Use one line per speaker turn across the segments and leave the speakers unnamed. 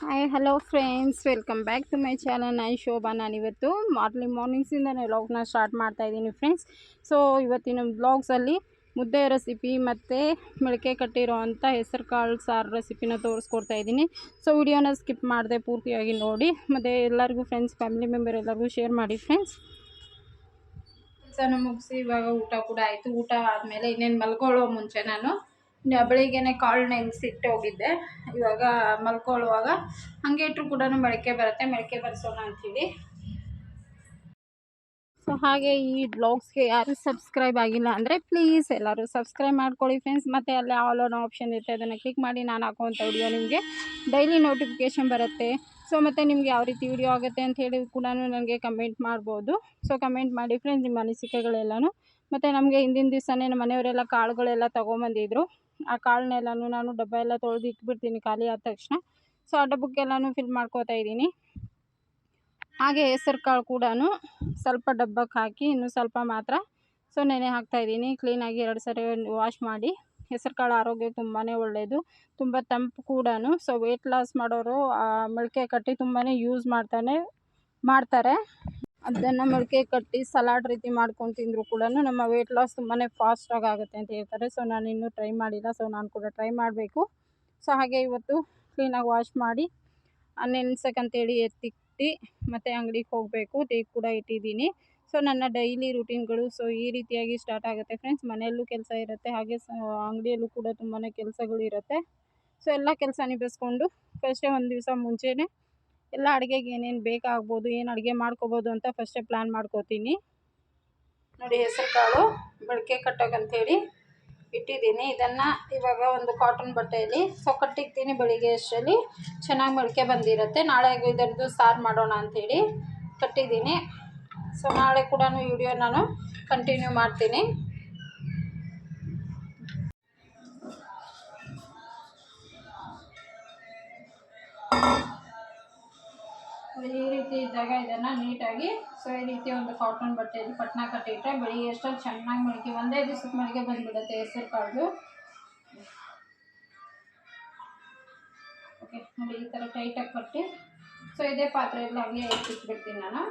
Hi hello friends welcome back to my channel ನಾನು ಶೋಭಾ ನಾನಿವತ್ತು morning ಮಾರ್ನಿಂಗ್ಸಿಂದನೇ ವ್ಲಾಗ್ನ ಸ್ಟಾರ್ಟ್ ಮಾಡ್ತಾ ಇದ್ದೀನಿ ಫ್ರೆಂಡ್ಸ್ ಸೊ ಇವತ್ತಿನ ವ್ಲಾಗ್ಸಲ್ಲಿ ಮುದ್ದೆ ರೆಸಿಪಿ ಮತ್ತು ಮೊಳಕೆ ಕಟ್ಟಿರೋ ಅಂಥ ಹೆಸರು ಕಾಳು ಸಾರು ರೆಸಿಪಿನ ತೋರಿಸ್ಕೊಡ್ತಾ ಇದ್ದೀನಿ. ಸೊ ವಿಡಿಯೋನ ಸ್ಕಿಪ್ ಮಾಡಿದೆ ಪೂರ್ತಿಯಾಗಿ ನೋಡಿ. ಮತ್ತು ಎಲ್ಲರಿಗೂ ಫ್ರೆಂಡ್ಸ್ ಫ್ಯಾಮಿಲಿ ಮೆಂಬರ್ ಎಲ್ಲರಿಗೂ ಶೇರ್ ಮಾಡಿ ಫ್ರೆಂಡ್ಸ್ ಕೆಲಸನ ಮುಗಿಸಿ ಇವಾಗ ಊಟ ಕೂಡ ಆಯಿತು. ಊಟ ಆದಮೇಲೆ ಇನ್ನೇನು ಮಲ್ಕೊಳ್ಳೋ ಮುಂಚೆ ನಾನು ಬೆಳಿಗ್ಗೆನೆ ಕಾಳು ನೆನೆಸಿಟ್ಟು ಹೋಗಿದ್ದೆ. ಇವಾಗ ಮಲ್ಕೊಳ್ಳುವಾಗ ಹಂಗೆ ಇಟ್ಟರು ಕೂಡ ಮೊಳಕೆ ಬರುತ್ತೆ. ಮೊಳಕೆ ಬರ್ಸೋಣ ಅಂತೀವಿ ಸೊ ಹಾಗೆ ಈ ಬ್ಲಾಗ್ಸ್ಗೆ ಯಾರು ಸಬ್ಸ್ಕ್ರೈಬ್ ಆಗಿಲ್ಲ ಅಂದರೆ ಪ್ಲೀಸ್ ಎಲ್ಲರೂ ಸಬ್ಸ್ಕ್ರೈಬ್ ಮಾಡ್ಕೊಳ್ಳಿ ಫ್ರೆಂಡ್ಸ್ ಮತ್ತು ಅಲ್ಲೇ ಆಲ್ ಆನ್ ಆಪ್ಷನ್ ಇರುತ್ತೆ. ಅದನ್ನು ಕ್ಲಿಕ್ ಮಾಡಿ ನಾನು ಹಾಕುವಂಥ ವಿಡಿಯೋ ನಿಮಗೆ ಡೈಲಿ ನೋಟಿಫಿಕೇಷನ್ ಬರುತ್ತೆ. ಸೊ ಮತ್ತು ನಿಮ್ಗೆ ಯಾವ ರೀತಿ ವಿಡಿಯೋ ಆಗುತ್ತೆ ಅಂತ ಹೇಳಿ ಕೂಡ ನನಗೆ ಕಮೆಂಟ್ ಮಾಡ್ಬೋದು. ಸೊ ಕಮೆಂಟ್ ಮಾಡಿ ಫ್ರೆಂಡ್ಸ್ ನಿಮ್ಮ ಅನಿಸಿಕೆಗಳೆಲ್ಲನೂ. ಮತ್ತು ನಮಗೆ ಹಿಂದಿನ ದಿವಸನೇ ನಮ್ಮ ಮನೆಯವರೆಲ್ಲ ಕಾಳುಗಳೆಲ್ಲ ತೊಗೊಂಬಂದಿದ್ರು. ಆ ಕಾಳನ್ನೆಲ್ಲನೂ ನಾನು ಡಬ್ಬ ಎಲ್ಲ ತೊಳೆದು ಇಟ್ಬಿಡ್ತೀನಿ ಖಾಲಿ ಆದ ತಕ್ಷಣ. ಸೊ ಆ ಡಬ್ಬಕ್ಕೆಲ್ಲನೂ ಫಿಲ್ ಮಾಡ್ಕೋತಾ ಇದ್ದೀನಿ. ಹಾಗೆ ಹೆಸರು ಕಾಳು ಕೂಡ ಸ್ವಲ್ಪ ಡಬ್ಬಕ್ಕೆ ಹಾಕಿ ಇನ್ನೂ ಸ್ವಲ್ಪ ಮಾತ್ರ. ಸೊ ನೆನೆ ಹಾಕ್ತಾಯಿದ್ದೀನಿ ಕ್ಲೀನಾಗಿ ಎರಡು ಸರಿ ವಾಶ್ ಮಾಡಿ. ಹೆಸರು ಕಾಳು ಆರೋಗ್ಯಕ್ಕೆ ತುಂಬಾ ಒಳ್ಳೆಯದು ತುಂಬ ತಂಪು ಕೂಡ ಸೊ ವೆಯ್ಟ್ ಲಾಸ್ ಮಾಡೋರು ಮೊಳಕೆ ಕಟ್ಟಿ ತುಂಬಾ ಯೂಸ್ ಮಾಡ್ತಾನೆ, ಮಾಡ್ತಾರೆ. ಅದನ್ನು ಮೊಳಕೆ ಕಟ್ಟಿ ಸಲಾಡ್ ರೀತಿ ಮಾಡ್ಕೊಂಡು ತಿಂದರೂ ಕೂಡ ನಮ್ಮ ವೆಯ್ಟ್ ಲಾಸ್ ತುಂಬಾ ಫಾಸ್ಟಾಗಿ ಆಗುತ್ತೆ ಅಂತ ಹೇಳ್ತಾರೆ. ಸೊ ನಾನು ಇನ್ನೂ ಟ್ರೈ ಮಾಡಿಲ್ಲ. ಸೊ ನಾನು ಕೂಡ ಟ್ರೈ ಮಾಡಬೇಕು. ಸೊ ಹಾಗೆ ಇವತ್ತು ಕ್ಲೀನಾಗಿ ವಾಶ್ ಮಾಡಿ ನೆನ್ಸಕ್ಕಂತೇಳಿ ಎತ್ತಿಟ್ಟು ಮತ್ತು ಅಂಗಡಿಗೆ ಹೋಗಬೇಕು. ಟೀ ಕೂಡ ಇಟ್ಟಿದ್ದೀನಿ. ಸೊ, ನನ್ನ ಡೈಲಿ ರುಟೀನ್ಗಳು ಸೊ, ಈ ರೀತಿಯಾಗಿ ಸ್ಟಾರ್ಟ್ ಆಗುತ್ತೆ ಫ್ರೆಂಡ್ಸ್ ಮನೆಯಲ್ಲೂ ಕೆಲಸ ಇರುತ್ತೆ. ಹಾಗೆ ಅಂಗಡಿಯಲ್ಲೂ ಕೂಡ ತುಂಬಾ ಕೆಲಸಗಳು ಇರುತ್ತೆ. ಸೊ, ಎಲ್ಲ ಕೆಲಸ ನಿಭಾಯಿಸ್ಕೊಂಡು ಫಸ್ಟೇ ಒಂದು ದಿವಸ ಮುಂಚೆನೇ ಎಲ್ಲ ಅಡುಗೆಗೆ ಏನೇನು ಬೇಕಾಗ್ಬೋದು, ಏನು ಅಡುಗೆ ಮಾಡ್ಕೋಬೋದು ಅಂತ ಫಸ್ಟೇ ಪ್ಲ್ಯಾನ್ ಮಾಡ್ಕೋತೀನಿ. ನೋಡಿ ಹೆಸರು ಕಾಳು ಮೊಳಕೆ ಕಟ್ಟೋಕ್ಕಂಥೇಳಿ ಇಟ್ಟಿದ್ದೀನಿ. ಇದನ್ನು ಇವಾಗ ಒಂದು ಕಾಟನ್ ಬಟ್ಟೆಯಲ್ಲಿ ಸೊ ಕಟ್ಟಿಕ್ತೀನಿ ಬೆಳಿಗ್ಗೆ ಅಷ್ಟರಲ್ಲಿ. ಚೆನ್ನಾಗಿ ಮೊಳಕೆ ಬಂದಿರುತ್ತೆ. ನಾಳೆ ಇದರದ್ದು ಸಾರು ಮಾಡೋಣ ಅಂಥೇಳಿ ಕಟ್ಟಿದ್ದೀನಿ. ಸೊ ನಾಳೆ ಕೂಡ ವಿಡಿಯೋ ನಾನು ಕಂಟಿನ್ಯೂ ಮಾಡ್ತೀನಿ. ಈ ರೀತಿ ಇದ್ದಾಗ ಇದನ್ನು ನೀಟಾಗಿ ಸೊ ಈ ರೀತಿ ಒಂದು ಕಾಟನ್ ಬಟ್ಟೆಯಲ್ಲಿ ಪಟ್ನ ಕಟ್ಟಿಟ್ಟೆ ಬೆಳಿಗ್ಗೆ ಎಷ್ಟೊಂದು ಚೆನ್ನಾಗಿ ಮೊಳಕೆ ಒಂದೇ ದಿವಸಕ್ಕೆ ಮೊಳಕೆ ಬಂದ್ಬಿಡುತ್ತೆ ಹೆಸರು ಕಾಳು ಓಕೆ ನೋಡಿ, ಈ ಥರ ಟೈಟಾಗಿ ಕಟ್ಟಿ ಸೊ ಇದೇ ಪಾತ್ರೆಯಲ್ಲಿ ಹಾಗೆ ಇಟ್ಬಿಡ್ತೀನಿ ನಾನು.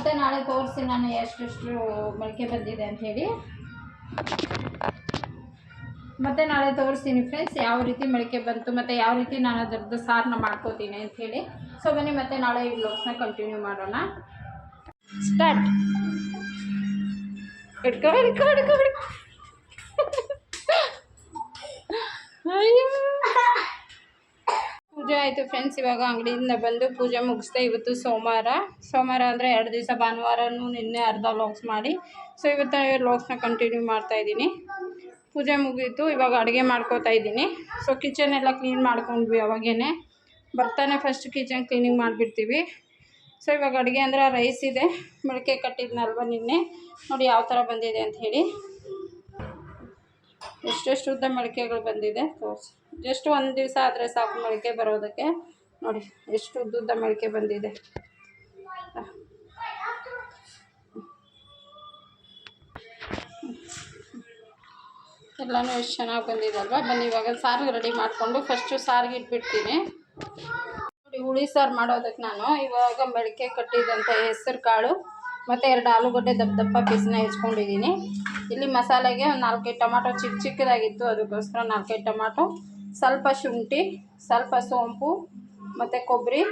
ಮತ್ತು ನಾಳೆ ತೋರಿಸಿ ನಾನು ಎಷ್ಟೆಷ್ಟು ಮೊಳಕೆ ಬಂದಿದೆ ಅಂತ ಹೇಳಿ. ಮತ್ತು ನಾಳೆ ತೋರಿಸ್ತೀನಿ ಫ್ರೆಂಡ್ಸ್ ಯಾವ ರೀತಿ ಮೊಳಕೆ ಬಂತು, ಮತ್ತು ಯಾವ ರೀತಿ ನಾನು ಅದರದ್ದು ಸಾರನ್ನ ಮಾಡ್ಕೋತೀನಿ ಅಂಥೇಳಿ ಸೊ ಬನ್ನಿ ಮತ್ತೆ ನಾಳೆ ಈ ಬ್ಲೌಸ್ನ ಕಂಟಿನ್ಯೂ ಮಾಡೋಣ. ಸ್ಟಾರ್ಟ್ ಹಿಡ್ಕೊ ಹಿಡ್ಕೊ ಹಿಡ್ಕೊ. ಅಯ್ಯೋ. ಪೂಜೆ ಆಯಿತು ಫ್ರೆಂಡ್ಸ್ ಇವಾಗ ಅಂಗಡಿಯಿಂದ ಬಂದು ಪೂಜೆ ಮುಗಿಸ್ದೆ ಇವತ್ತು ಸೋಮವಾರ. ಸೋಮವಾರ ಅಂದರೆ ಎರಡು ದಿವಸ ಭಾನುವಾರನೂ ನಿನ್ನೆ ಅರ್ಧ ಲಾಕ್ಸ್ ಮಾಡಿ. ಸೊ ಇವತ್ತು ಲಾಕ್ಸ್ನ ಕಂಟಿನ್ಯೂ ಮಾಡ್ತಾಯಿದ್ದೀನಿ ಪೂಜೆ ಮುಗೀತು, ಇವಾಗ ಅಡುಗೆ ಮಾಡ್ಕೋತಾ ಇದ್ದೀನಿ. ಸೊ ಕಿಚನ್ ಎಲ್ಲ ಕ್ಲೀನ್ ಮಾಡ್ಕೊಂಡ್ವಿ ಅವಾಗೇ ಬರ್ತಾನೆ ಫಸ್ಟ್ ಕಿಚನ್ ಕ್ಲೀನಿಂಗ್ ಮಾಡಿಬಿಡ್ತೀವಿ. ಸೊ ಇವಾಗ ಅಡುಗೆ ಅಂದರೆ ರೈಸ್ ಇದೆ. ಮೊಳಕೆ ಕಟ್ಟಿದ್ನಲ್ವ ನಿನ್ನೆ. ನೋಡಿ ಯಾವ ಥರ ಬಂದಿದೆ ಅಂತ ಹೇಳಿ. ಎಷ್ಟೆಷ್ಟು ಉದ್ದ ಮೊಳಕೆಗಳು ಬಂದಿದೆ, ತೋರಿಸಿ. ಜಸ್ಟ್ ಒಂದು ದಿವಸ ಆದರೆ ಸಾಕು ಮೊಳಕೆ ಬರೋದಕ್ಕೆ. ನೋಡಿ, ಎಷ್ಟು ಉದ್ದುದ್ದ ಮೊಳಕೆ ಬಂದಿದೆ. ಎಲ್ಲನೂ ಎಷ್ಟು ಚೆನ್ನಾಗಿ ಅಲ್ವಾ? ಬನ್ನಿ, ಇವಾಗ ಸಾರಿಗೆ ರೆಡಿ ಮಾಡಿಕೊಂಡು ಫಸ್ಟು ಸಾರಿಗೆ ಇಟ್ಬಿಡ್ತೀನಿ. ನೋಡಿ, ಹುಳಿ ಸಾರು ಮಾಡೋದಕ್ಕೆ ನಾನು ಇವಾಗ ಮೊಳಕೆ ಕಟ್ಟಿದಂಥ ಹೆಸರು ಕಾಳು, ಮತ್ತು ಎರಡು ಆಲೂಗಡ್ಡೆ ದಪ್ಪ ದಪ್ಪ ಪೀಸನ್ನ ಹೆಚ್ಕೊಂಡಿದ್ದೀನಿ. ಇಲ್ಲಿ ಮಸಾಲೆಗೆ ಒಂದು ನಾಲ್ಕೈದು ಟೊಮಾಟೊ ಚಿಕ್ಕ ಚಿಕ್ಕದಾಗಿತ್ತು, ಅದಕ್ಕೋಸ್ಕರ ನಾಲ್ಕೈದು ಟೊಮಾಟೊ. ಸ್ವಲ್ಪ ಶುಂಠಿ, ಸ್ವಲ್ಪ ಸೋಂಪು, ಮತ್ತು ಕೊಬ್ಬರಿ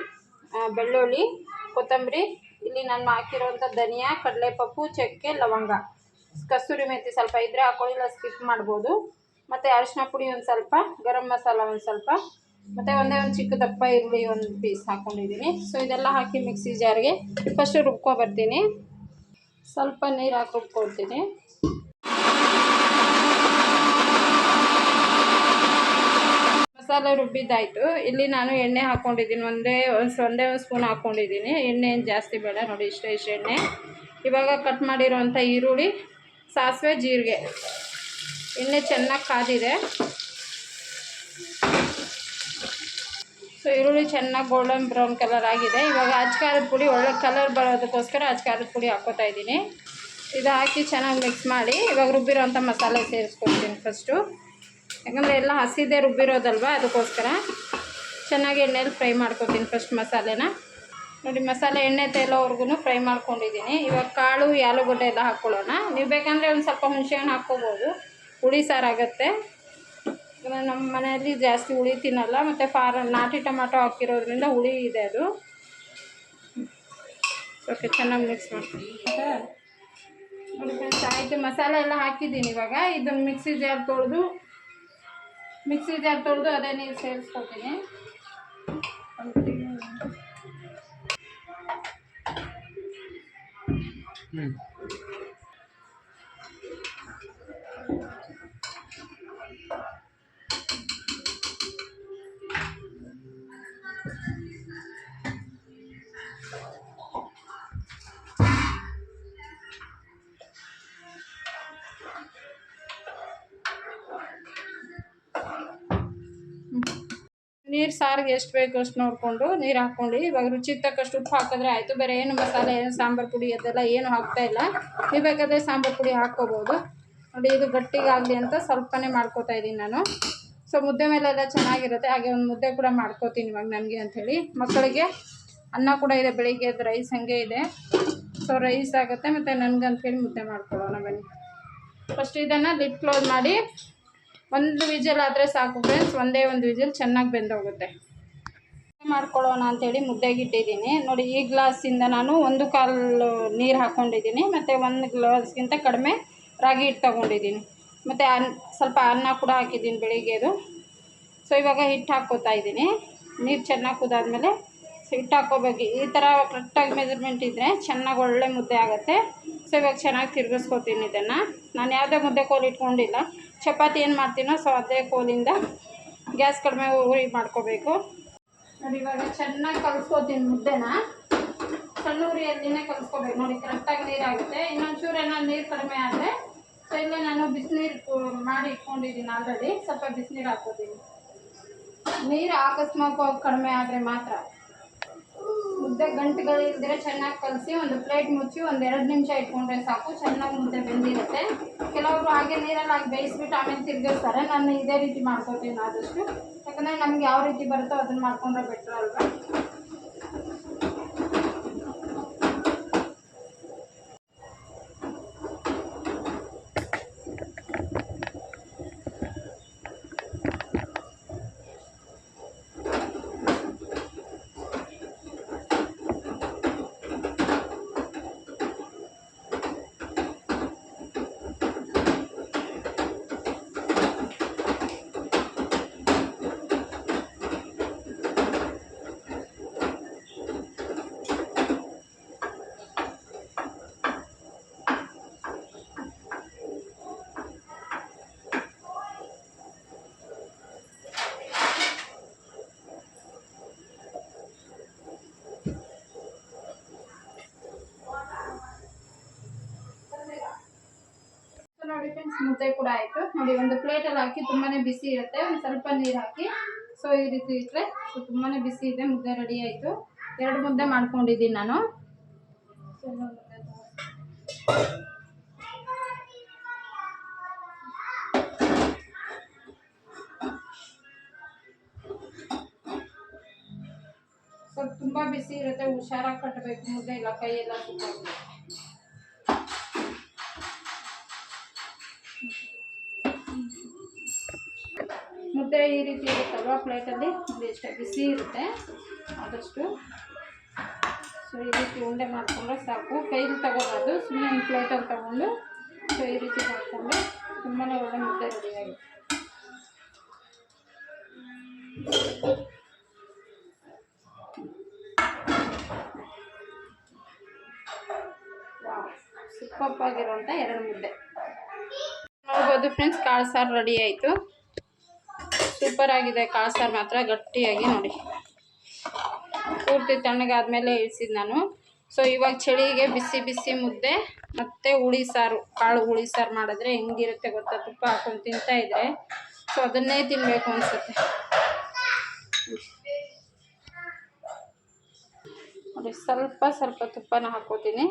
ಬೆಳ್ಳುಳ್ಳಿ, ಕೊತ್ತಂಬರಿ, ಇಲ್ಲಿ ನಾನು ಹಾಕಿರೋಂಥ ಧನಿಯಾ, ಕಡಲೆಪಪ್ಪು, ಚಕ್ಕೆ, ಲವಂಗ. ಕಸ್ತೂರಿ ಮೆಥಿ ಸ್ವಲ್ಪ ಇದ್ದರೆ ಹಾಕೊಳ್ಳಿಲ್ಲ ಸ್ಕಿಪ್ ಮಾಡ್ಬೋದು. ಮತ್ತು ಅರಿಶಿನ ಪುಡಿ ಒಂದು ಸ್ವಲ್ಪ, ಗರಂ ಮಸಾಲ ಒಂದು ಸ್ವಲ್ಪ, ಮತ್ತು ಒಂದೇ ಒಂದು ಚಿಕ್ಕ ದಪ್ಪ ಈರುಳ್ಳಿ ಒಂದು ಪೀಸ್ ಹಾಕ್ಕೊಂಡಿದ್ದೀನಿ ಸೊ ಇದೆಲ್ಲ ಹಾಕಿ ಮಿಕ್ಸಿ ಜಾರಿಗೆ ಫಸ್ಟು ರುಬ್ಕೊ ಬರ್ತೀನಿ. ಸ್ವಲ್ಪ ನೀರು ಹಾಕಿ ರುಬ್ಕೊಳ್ತೀನಿ ಮಸಾಲೆ ರುಬ್ಬಿದ್ದಾಯಿತು. ಇಲ್ಲಿ ನಾನು ಎಣ್ಣೆ ಹಾಕ್ಕೊಂಡಿದ್ದೀನಿ ಒಂದೇ, ಒಂದು ಒಂದೇ ಸ್ಪೂನ್ ಹಾಕ್ಕೊಂಡಿದ್ದೀನಿ ಎಣ್ಣೆ ಏನು ಜಾಸ್ತಿ ಬೇಡ ನೋಡಿ, ಇಷ್ಟೇ, ಇಷ್ಟು ಎಣ್ಣೆ. ಇವಾಗ ಕಟ್ ಮಾಡಿರೋವಂಥ ಈರುಳ್ಳಿ, ಸಾಸಿವೆ, ಜೀರಿಗೆ. ಎಣ್ಣೆ ಚೆನ್ನಾಗಿ ಕಾದಿದೆ. ಸೊ ಈರುಳ್ಳಿ ಚೆನ್ನಾಗಿ ಗೋಲ್ಡನ್ ಬ್ರೌನ್ ಕಲರ್ ಆಗಿದೆ. ಇವಾಗ ಅಚ್ಕಾರದ ಪುಡಿ, ಒಳ್ಳೆ ಕಲರ್ ಬರೋದಕ್ಕೋಸ್ಕರ ಅಚ್ಕಾರದ ಪುಡಿ ಹಾಕೋತಾ ಇದ್ದೀನಿ. ಇದು ಹಾಕಿ ಚೆನ್ನಾಗಿ ಮಿಕ್ಸ್ ಮಾಡಿ. ಇವಾಗ ರುಬ್ಬಿರೋವಂಥ ಮಸಾಲೆ ಸೇರಿಸ್ಕೊಡ್ತೀನಿ ಫಸ್ಟು ಯಾಕಂದರೆ ಎಲ್ಲ ಹಸಿದೇ ರುಬ್ಬಿರೋದಲ್ವ? ಅದಕ್ಕೋಸ್ಕರ ಚೆನ್ನಾಗಿ ಎಣ್ಣೆಲಿ ಫ್ರೈ ಮಾಡ್ಕೊತೀನಿ ಫಸ್ಟ್ ಮಸಾಲೆನ. ನೋಡಿ, ಮಸಾಲೆ ಎಣ್ಣೆ ತೇಲೋವರೆಗೂ ಫ್ರೈ ಮಾಡ್ಕೊಂಡಿದ್ದೀನಿ. ಇವಾಗ ಕಾಳು ಆಲೂಗಡ್ಡೆ ಎಲ್ಲ ಹಾಕ್ಕೊಳ್ಳೋಣ. ನೀವು ಬೇಕಂದರೆ ಒಂದು ಸ್ವಲ್ಪ ಹುಣಸೆಹಣ್ಣು ಹಾಕ್ಕೋಬೋದು. ಹುಳಿ ಸಾರಾಗತ್ತೆ ನಮ್ಮ ಮನೆಯಲ್ಲಿ ಜಾಸ್ತಿ ಹುಳಿ ತಿನ್ನಲ್ಲ, ಮತ್ತು ಫಾರ ನಾಟಿ ಟೊಮಾಟೊ ಹಾಕಿರೋದ್ರಿಂದ ಹುಳಿ ಇದೆ ಅದು. ಓಕೆ, ಚೆನ್ನಾಗಿ ಮಿಕ್ಸ್ ಮಾಡ್ತೀನಿ ಆಯಿತು. ಮಸಾಲೆ ಎಲ್ಲ ಹಾಕಿದ್ದೀನಿ ಇವಾಗ. ಇದನ್ನು ಮಿಕ್ಸಿ ಜಾರ್ ತೊಳೆದು ಮಿಕ್ಸಿ ಜಾರ್ ತೊಳೆದು ಅದೇ ನೀರು ಸೇರಿಸ್ಕೊತೀನಿ.
ಹ್ಞೂ
ನೀರು ಸಾರಿಗೆ ಎಷ್ಟು ಬೇಕು ಅಷ್ಟು ನೋಡಿಕೊಂಡು ನೀರು ಹಾಕ್ಕೊಂಡು ಇವಾಗ ರುಚಿಗೆ ತಕ್ಕಷ್ಟು ಉಪ್ಪು ಹಾಕಿದ್ರೆ ಆಯಿತು. ಬೇರೆ ಏನು ಮಸಾಲೆ ಏನು ಸಾಂಬಾರು ಪುಡಿ ಅದೆಲ್ಲ ಏನು ಹಾಕ್ತಾ ಇಲ್ಲ. ನೀವು ಬೇಕಾದರೆ ಸಾಂಬಾರು ಪುಡಿ ಹಾಕ್ಕೋಬೋದು. ನೋಡಿ, ಇದು ಗಟ್ಟಿಗಾಗಲಿ ಅಂತ ಸ್ವಲ್ಪನೇ ಮಾಡ್ಕೋತಾ ಇದ್ದೀನಿ ನಾನು. ಸೊ ಮುದ್ದೆ ಮೇಲೆಲ್ಲ ಚೆನ್ನಾಗಿರುತ್ತೆ. ಹಾಗೆ ಒಂದು ಮುದ್ದೆ ಕೂಡ ಮಾಡ್ಕೋತೀನಿ ಇವಾಗ ನನಗೆ ಅಂಥೇಳಿ ಮಕ್ಕಳಿಗೆ ಅನ್ನ ಕೂಡ ಇದೆ, ಬೆಳಿಗ್ಗೆ ರೈಸ್ ಹಂಗೆ ಇದೆ. ಸೊ ರೈಸ್ ಆಗುತ್ತೆ. ಮತ್ತು ನನಗಂಥೇಳಿ ಮುದ್ದೆ ಮಾಡ್ಕೊಳ್ಳೋಣ ಬನ್ನಿ. ಫಸ್ಟ್ ಇದನ್ನು ಲಿಡ್ ಕ್ಲೋಸ್ ಮಾಡಿ ಒಂದು ವಿಜಿಲ್ ಆದರೆ ಸಾಕು ಫ್ರೆಂಡ್ಸ್ ಒಂದೇ ಒಂದು ವಿಜಿಲ್ ಚೆನ್ನಾಗಿ ಬೆಂದೋಗುತ್ತೆ. ಮಾಡ್ಕೊಳ್ಳೋಣ ಅಂತೇಳಿ ಮುದ್ದೆಗೆ ಇಟ್ಟಿದ್ದೀನಿ. ನೋಡಿ, ಈ ಗ್ಲಾಸಿಂದ ನಾನು ಒಂದು ಕಾಲು ನೀರು ಹಾಕ್ಕೊಂಡಿದ್ದೀನಿ ಮತ್ತು ಒಂದು ಗ್ಲಾಸ್ಗಿಂತ ಕಡಿಮೆ ರಾಗಿ ಹಿಟ್ಟು ತೊಗೊಂಡಿದ್ದೀನಿ. ಮತ್ತು ಅನ್, ಸ್ವಲ್ಪ ಅನ್ನ ಕೂಡ ಹಾಕಿದ್ದೀನಿ ಬೆಳಿಗ್ಗೆದು ಸೊ ಇವಾಗ ಹಿಟ್ಟು ಹಾಕ್ಕೋತಾ ಇದ್ದೀನಿ. ನೀರು ಚೆನ್ನಾಗಿ ಕುದಾದ್ಮೇಲೆ ಹಿಟ್ಟು ಹಾಕ್ಕೋಬೇಕು. ಈ ಥರ ಕರೆಕ್ಟಾಗಿ ಮೆಜರ್ಮೆಂಟ್ ಇದ್ದರೆ ಚೆನ್ನಾಗಿ ಒಳ್ಳೆ ಮುದ್ದೆ ಆಗುತ್ತೆ. ಸೊ ಇವಾಗ ಚೆನ್ನಾಗಿ ತಿರ್ಗಿಸ್ಕೊತೀನಿ ಇದನ್ನು. ನಾನು ಯಾವುದೇ ಮುದ್ದೆ ಕೋಲು ಇಟ್ಕೊಂಡಿಲ್ಲ. ಚಪಾತಿ ಏನು ಮಾಡ್ತೀನೋ ಸೊ ಅದೇ ಕೋಲಿಂದ ಗ್ಯಾಸ್ ಕಡಿಮೆ ಉರಿ ಮಾಡ್ಕೋಬೇಕು. ನೋಡಿ ಇವಾಗ ಚೆನ್ನಾಗಿ ಕಲಿಸ್ಕೋತೀನಿ ಮುದ್ದೆನ. ಸಣ್ಣ ಉರಿಯಲ್ಲಿನೇ ಕಲಿಸ್ಕೋಬೇಕು. ನೋಡಿ ಕರೆಕ್ಟಾಗಿ ನೀರಾಗುತ್ತೆ. ಇನ್ನೊಂಚೂರು ಏನೋ ನೀರು ಕಡಿಮೆ ಆದರೆ ಸೊ ಇಲ್ಲೇ ನಾನು ಬಿಸಿನೀರು ಮಾಡಿ ಇಟ್ಕೊಂಡಿದ್ದೀನಿ ಆಲ್ರೆಡಿ ಸ್ವಲ್ಪ ಬಿಸಿನೀರು ಹಾಕೋತೀನಿ ನೀರು ಅಕಸ್ಮಾತ್ ಕಡಿಮೆ ಆದರೆ ಮಾತ್ರ. ಮುದ್ದೆ ಗಂಟುಗಳಿಲ್ದಿರ ಚೆನ್ನಾಗಿ ಕಲಸಿ ಒಂದು ಪ್ಲೇಟ್ ಮುಚ್ಚಿ ಒಂದು ಎರಡು ನಿಮಿಷ ಇಟ್ಕೊಂಡ್ರೆ ಸಾಕು, ಚೆನ್ನಾಗಿ ಮುದ್ದೆ ಬೆಂದಿರುತ್ತೆ. ಕೆಲವರು ಹಾಗೆ ನೀರಲ್ಲಿ ಹಾಕಿ ಬೇಯಿಸ್ಬಿಟ್ಟು ಆಮೇಲೆ ತಿರ್ಗಿಸ್ತಾರೆ ನಾನು ಇದೇ ರೀತಿ ಮಾಡ್ಕೊತೀನಿ ಆದಷ್ಟು. ಯಾಕಂದರೆ ನಮ್ಗೆ ಯಾವ ರೀತಿ ಬರುತ್ತೋ ಅದನ್ನು ಮಾಡ್ಕೊಂಡ್ರೆ ಬೆಟ್ರ್ ಅಲ್ವಾ? ನೋಡಿ ಫ್ರೆಂಡ್ಸ್ ಮುದ್ದೆ ಕೂಡ ಆಯಿತು. ನೋಡಿ, ಒಂದು ಪ್ಲೇಟಲ್ಲಿ ಹಾಕಿ ತುಂಬಾ ಬಿಸಿ ಇರುತ್ತೆ. ಒಂದು ಸ್ವಲ್ಪ ನೀರು ಹಾಕಿ. ಸೊ ಈ ರೀತಿ ಇಟ್ಟರೆ ಸೊ ತುಂಬಾ ಬಿಸಿ ಇದೆ, ಮುದ್ದೆ ರೆಡಿ ಆಯಿತು. ಎರಡು ಮುದ್ದೆ ಮಾಡ್ಕೊಂಡಿದ್ದೀನಿ ನಾನು. ಸ್ವಲ್ಪ ತುಂಬ ಬಿಸಿ ಇರುತ್ತೆ. ಹುಷಾರಾಗಿ ಕಟ್ಟಬೇಕು ಮುದ್ದೆ. ಇಲ್ಲ, ಕೈಯೆಲ್ಲ ಸುತ್ತಾಗುತ್ತೆ ಈ ರೀತಿ ಇರುತ್ತಲ್ವ ಪ್ಲೇಟಲ್ಲಿ? ಇಷ್ಟೇ ಬಿಸಿ ಇರುತ್ತೆ. ಆದಷ್ಟು. ಸೊ ಈ ರೀತಿ ಉಂಡೆ ಮಾಡಿಕೊಂಡ್ರೆ ಸಾಕು. ಕೈಲಿ ತಗೋಬಾರ್ದು ಸುಮ್ಮನೆ ಒಂದು ಪ್ಲೇಟಲ್ಲಿ ತಗೊಂಡು ಸೊ ಈ ರೀತಿ ಮಾಡಿಕೊಂಡು ತುಂಬಾ ಒಳ್ಳೆ ಮುದ್ದೆ ರೆಡಿಯಾಗುತ್ತೆ ಸೂಪಪ್ಪಾಗಿರುವಂಥ ಎರಡು ಮುದ್ದೆ. ನೋಡ್ಬೋದು ಫ್ರೆಂಡ್ಸ್ ಕಾಳು ಸಾರು ರೆಡಿ ಆಯಿತು. ಸೂಪರ್ ಆಗಿದೆ ಕಾಳು ಸಾರು ಮಾತ್ರ ಗಟ್ಟಿಯಾಗಿ ನೋಡಿ. ಪೂರ್ತಿ ತಣ್ಣಗಾದ್ಮೇಲೆ ಇಳಿಸಿದ್ದು ನಾನು. ಸೊ ಇವಾಗ ಚಳಿಗೆ ಬಿಸಿ ಬಿಸಿ ಮುದ್ದೆ ಮತ್ತು ಹುಳಿ ಸಾರು, ಕಾಳು ಹುಳಿ ಸಾರು ಮಾಡಿದ್ರೆ ಹೆಂಗಿರುತ್ತೆ ಗೊತ್ತಾ? ತುಪ್ಪ ಹಾಕೊಂಡು ತಿಂತಾ ಇದ್ರೆ. ಸೊ ಅದನ್ನೇ ತಿನ್ನಬೇಕು ಅನಿಸುತ್ತೆ. ನೋಡಿ, ಸ್ವಲ್ಪ ಸ್ವಲ್ಪ ತುಪ್ಪನ ಹಾಕೋತೀನಿ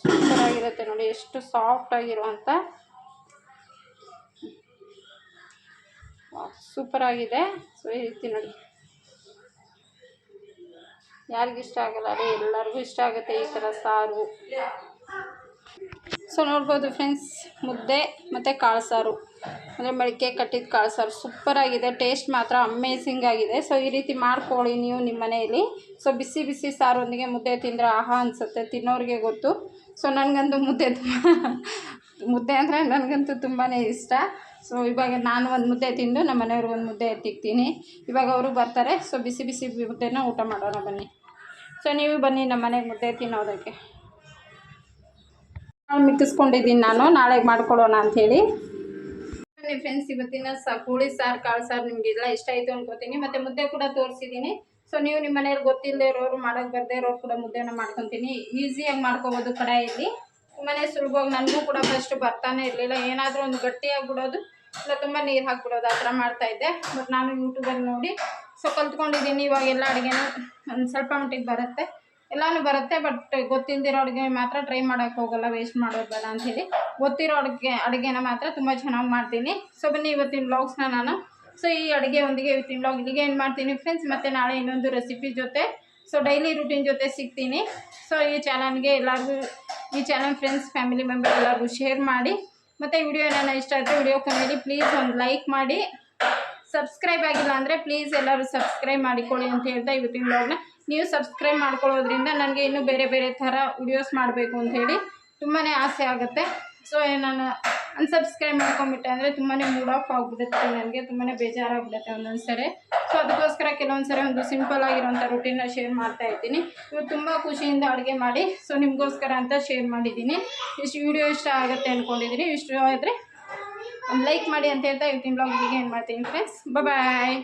ಸೂಪರ್ ಆಗಿರುತ್ತೆ ನೋಡಿ, ಎಷ್ಟು ಸಾಫ್ಟ್ ಆಗಿರುವಂಥ ಸೂಪರ್ ಆಗಿದೆ. ಸೊ ಈ ರೀತಿ ನೋಡಿ. ಯಾರಿಗಿಷ್ಟ ಆಗಲ್ಲ ಅದೇ ಎಲ್ಲರಿಗೂ ಇಷ್ಟ ಆಗುತ್ತೆ ಈ ಥರ ಸಾರು. ಸೊ ನೋಡ್ಬೋದು ಫ್ರೆಂಡ್ಸ್ ಮುದ್ದೆ ಮತ್ತು ಕಾಳು ಸಾರು ಅಂದರೆ ಮಡಿಕೆ ಕಟ್ಟಿದ ಕಾಳು ಸಾರು ಸೂಪರಾಗಿದೆ ಟೇಸ್ಟ್ ಮಾತ್ರ ಅಮೇಝಿಂಗ್ ಆಗಿದೆ. ಸೊ ಈ ರೀತಿ ಮಾಡ್ಕೊಳ್ಳಿ ನೀವು ನಿಮ್ಮ ಮನೆಯಲ್ಲಿ. ಸೊ ಬಿಸಿ ಬಿಸಿ ಸಾರೊಂದಿಗೆ ಮುದ್ದೆ ತಿಂದರೆ ಆಹಾ ಅನಿಸುತ್ತೆ. ತಿನ್ನೋರಿಗೆ ಗೊತ್ತು. ಸೊ ನನಗಂತೂ ಮುದ್ದೆ ಮುದ್ದೆ ಅಂದರೆ ನನಗಂತೂ ತುಂಬಾ ಇಷ್ಟ. ಸೊ ಇವಾಗ ನಾನು ಒಂದು ಮುದ್ದೆ ತಿಂದು ನಮ್ಮ ಮನೆಯವ್ರಿಗೆ ಒಂದು ಮುದ್ದೆ ಎತ್ತಿಕ್ತೀನಿ ಇವಾಗ ಅವರು ಬರ್ತಾರೆ ಸೊ ಬಿಸಿ ಬಿಸಿ ಮುದ್ದೆನ ಊಟ ಮಾಡೋಣ ಬನ್ನಿ. ಸೊ ನೀವು ಬನ್ನಿ ನಮ್ಮ ಮನೆಗೆ ಮುದ್ದೆ ತಿನ್ನೋದಕ್ಕೆ. ಮಿಕ್ಕಿಸ್ಕೊಂಡಿದ್ದೀನಿ ನಾನು, ನಾಳೆಗೆ ಮಾಡ್ಕೊಳ್ಳೋಣ ಅಂಥೇಳಿ ನಿಮ್ಮ ಫ್ರೆಂಡ್ಸ್ ಇವತ್ತಿನ ಸ ಕೋಳಿ ಸಾರು, ಕಾಳು ಸಾರು ನಿಮಗೆಲ್ಲ ಇಷ್ಟ ಆಯಿತು ಅನ್ಕೋತೀನಿ. ಮತ್ತು ಮುದ್ದೆ ಕೂಡ ತೋರಿಸಿದ್ದೀನಿ. ಸೊ ನೀವು ನಿಮ್ಮ ಮನೆಯಲ್ಲಿ ಗೊತ್ತಿಲ್ಲದೆ ಇರೋರು ಮಾಡೋಕ್ಕೆ ಬರದೇ ಇರೋರು ಕೂಡ ಮುದ್ದೆನ ಮಾಡ್ಕೊತೀನಿ. ಈಸಿಯಾಗಿ ಮಾಡ್ಕೋಬೋದು ಕಡಾಯಲ್ಲಿ. ತುಂಬಾ ಸುಲಭವಾಗಿ ನನಗೂ ಕೂಡ ಫಸ್ಟ್ ಬರ್ತಾನೆ ಇರಲಿಲ್ಲ. ಏನಾದರೂ ಒಂದು ಗಟ್ಟಿಯಾಗಿ ಬಿಡೋದು ಇಲ್ಲ ತುಂಬ ನೀರು ಹಾಕ್ಬಿಡೋದು ಆ ಥರ ಮಾಡ್ತಾಯಿದ್ದೆ ಬಟ್ ನಾನು ಯೂಟ್ಯೂಬಲ್ಲಿ ನೋಡಿ ಸೊ ಕಲ್ತ್ಕೊಂಡಿದ್ದೀನಿ. ಇವಾಗ ಎಲ್ಲ ಅಡುಗೆನೂ ಒಂದು ಸ್ವಲ್ಪ ಮಟ್ಟಿಗೆ ಬರುತ್ತೆ. ಎಲ್ಲನೂ ಬರುತ್ತೆ ಬಟ್ ಗೊತ್ತಿಲ್ದಿರೋ ಅಡುಗೆ ಮಾತ್ರ ಟ್ರೈ ಮಾಡೋಕ್ಕೆ ಹೋಗಲ್ಲ ವೇಸ್ಟ್ ಮಾಡೋದು ಬೇಡ ಅಂಥೇಳಿ ಗೊತ್ತಿರೋ ಅಡುಗೆ, ಅಡುಗೆನ ಮಾತ್ರ ತುಂಬ ಚೆನ್ನಾಗಿ ಮಾಡ್ತೀನಿ. ಸೊ ಬನ್ನಿ, ಇವತ್ತಿನ ಬ್ಲಾಗ್ಸ್ನ ನಾನು. ಸೊ ಈ ಅಡುಗೆ ಒಂದಿಗೆ ಇವತ್ತಿನ ಬ್ಲಾಗ್ ಇಲ್ಲಿಗೆ ಏನು ಮಾಡ್ತೀನಿ ಫ್ರೆಂಡ್ಸ್ ಮತ್ತು ನಾಳೆ ಇನ್ನೊಂದು ರೆಸಿಪಿ ಜೊತೆ ಸೊ ಡೈಲಿ ರುಟೀನ್ ಜೊತೆ ಸಿಗ್ತೀನಿ. ಸೊ ಈ ಚಾನಲ್ಗೆ ಎಲ್ಲರಿಗೂ, ಈ ಚಾನಲ್ ಫ್ರೆಂಡ್ಸ್ ಫ್ಯಾಮಿಲಿ ಮೆಂಬರ್ ಎಲ್ಲರಿಗೂ ಶೇರ್ ಮಾಡಿ. ಮತ್ತು ವಿಡಿಯೋ ಏನಾರ ಇಷ್ಟ ಆದರೆ ವಿಡಿಯೋ ಕೊನೆಯಲ್ಲಿ ಪ್ಲೀಸ್ ಒಂದು ಲೈಕ್ ಮಾಡಿ. ಸಬ್ಸ್ಕ್ರೈಬ್ ಆಗಿಲ್ಲ ಅಂದರೆ ಪ್ಲೀಸ್ ಎಲ್ಲರೂ ಸಬ್ಸ್ಕ್ರೈಬ್ ಮಾಡಿಕೊಳ್ಳಿ ಅಂತ ಹೇಳ್ತಾ ಇವತ್ತಿನ ಬ್ಲಾಗ್ನ ನೀವು ಸಬ್ಸ್ಕ್ರೈಬ್ ಮಾಡ್ಕೊಳ್ಳೋದ್ರಿಂದ ನನಗೆ ಇನ್ನೂ ಬೇರೆ ಬೇರೆ ಥರ ವಿಡಿಯೋಸ್ ಮಾಡಬೇಕು ಅಂಥೇಳಿ ತುಂಬಾ ಆಸೆ ಆಗುತ್ತೆ. ಸೊ ನಾನು ಅನ್ಸಬ್ಸ್ಕ್ರೈಬ್ ಮಾಡ್ಕೊಂಬಿಟ್ಟೆ ಅಂದರೆ ತುಂಬಾ ಮೂಡ್ ಆಫ್ ಆಗಿಬಿಡುತ್ತೆ. ನನಗೆ ತುಂಬಾ ಬೇಜಾರಾಗ್ಬಿಡುತ್ತೆ ಒಂದೊಂದು ಸರಿ ಸೊ ಅದಕ್ಕೋಸ್ಕರ ಕೆಲವೊಂದು ಸರಿ ಒಂದು ಸಿಂಪಲ್ ಆಗಿರೋಂಥ ರುಟೀನ ಶೇರ್ ಮಾಡ್ತಾ ಇದ್ದೀನಿ ಇವತ್ತು ತುಂಬ ಖುಷಿಯಿಂದ ಅಡುಗೆ ಮಾಡಿ ಸೊ ನಿಮಗೋಸ್ಕರ ಅಂತ ಶೇರ್ ಮಾಡಿದ್ದೀನಿ. ಇಷ್ಟು ವಿಡಿಯೋ ಇಷ್ಟ ಆಗುತ್ತೆ ಅಂದ್ಕೊಂಡಿದ್ದೀನಿ ಇಷ್ಟು ಆದರೆ ಲೈಕ್ ಮಾಡಿ ಅಂತ ಹೇಳ್ತಾ ಇವತ್ತಿನ ಬ್ಲಾಗ್ ಏನು ಮಾಡ್ತೀನಿ ಫ್ರೆಂಡ್ಸ್ ಬಾಯ್